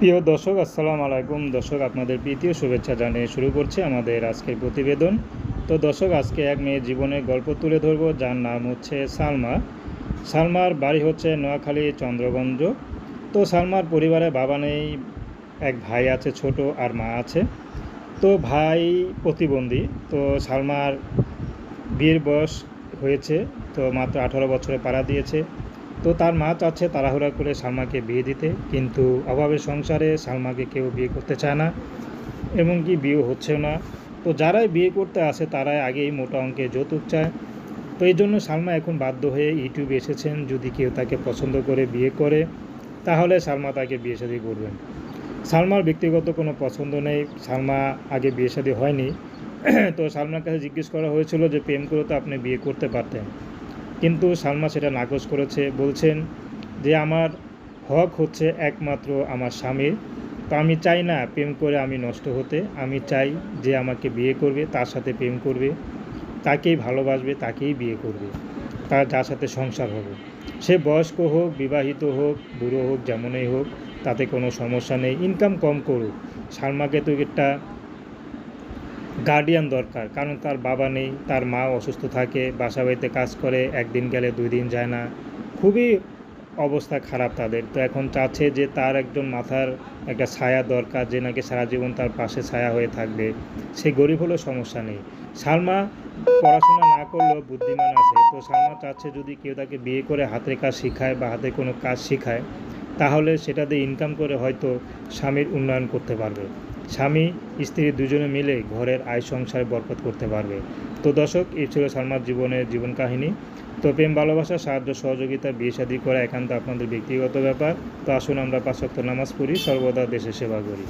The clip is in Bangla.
প্রিয় দর্শক, আসসালামু আলাইকুম। দর্শক, আপনাদের প্রীতীয় শুভেচ্ছা জানিয়ে শুরু করছে আমাদের আজকের প্রতিবেদন। তো দর্শক, আজকে এক মেয়ের জীবনের গল্প তুলে ধরব, যার নাম হচ্ছে সালমা। সালমার বাড়ি হচ্ছে নোয়াখালী, চন্দ্রগঞ্জ। তো সালমার পরিবারে বাবা নেই, এক ভাই আছে, ছোট আর মা আছে। তো ভাই প্রতিবন্ধী। তো সালমার বিয়ের বয়স হয়েছে, তো মাত্র আঠারো বছরে পাড়া দিয়েছে। তো তার মা চাচ্ছে তাড়াহুড়া করে সালমাকে বিয়ে দিতে, কিন্তু অভাবের সংসারে সালমাকে কেউ বিয়ে করতে চায় না, এমনকি বিয়ে হচ্ছেও না। তো যারাই বিয়ে করতে আসে, তারাই আগেই মোটা অঙ্কে যৌতুক চায়। তো এই জন্য সালমা এখন বাধ্য হয়ে ইউটিউবে এসেছেন, যদি কেউ তাকে পছন্দ করে বিয়ে করে, তাহলে সালমা তাকে বিয়ে শাদী করবেন। সালমার ব্যক্তিগত কোনো পছন্দ নেই, সালমা আগে বিয়ে শাদী হয়নি। তো সালমার কাছে জিজ্ঞেস করা হয়েছিল যে, প্রেম করে তো আপনি বিয়ে করতে পারতেন। কিন্তু সালমা সেটা নাকচ করেছে, বলছেন যে আমার হক হচ্ছে একমাত্র আমার স্বামীর। তো আমি চাই না প্রেম করে আমি নষ্ট হতে, আমি চাই যে আমাকে বিয়ে করবে, তার সাথে প্রেম করবে, তাকেই ভালোবাসবে, তাকেই বিয়ে করবে, তার যার সাথে সংসার হবে। সে বয়স্ক হোক, বিবাহিত হোক, বুড়ো হোক, যেমনই হোক, তাতে কোনো সমস্যা নেই ইনকাম কম করুক। সালমাকে তো একটা গার্ডিয়ান দরকার, কারণ তার বাবা নেই, তার মা অসুস্থ থাকে, বাসা বাড়িতে কাজ করে, একদিন গেলে দুই দিন যায় না। খুবই অবস্থা খারাপ তাদের। তো এখন চাচ্ছে যে তার একজন মাথার একটা ছায়া দরকার, যে নাকি সারা জীবন তার পাশে ছায়া হয়ে থাকবে। সে গরিব হলেও সমস্যা নেই। সালমা পড়াশোনা না করলেও বুদ্ধিমান আছে। তো সালমা চাচ্ছে যদি কেউ তাকে বিয়ে করে হাতের কাজ শেখায় বা হাতে কোনো কাজ শেখায়, তাহলে সেটা দিয়ে ইনকাম করে হয়তো স্বামীর উন্নয়ন করতে পারবে। স্বামী, স্ত্রী দুজনে মিলে ঘরের আয় সংসার বরকত করতে পারবে। তো দর্শক, এই ছিল সালমার জীবনের জীবন কাহিনী। তো প্রেম, ভালোবাসা, সাহায্য, সহযোগিতা, বিয়ে শাদী করা একান্ত আপনাদের ব্যক্তিগত ব্যাপার। তো আসুন আমরা পাঁচক্ত নামাজ পড়ি, সর্বদা দেশের সেবা করি।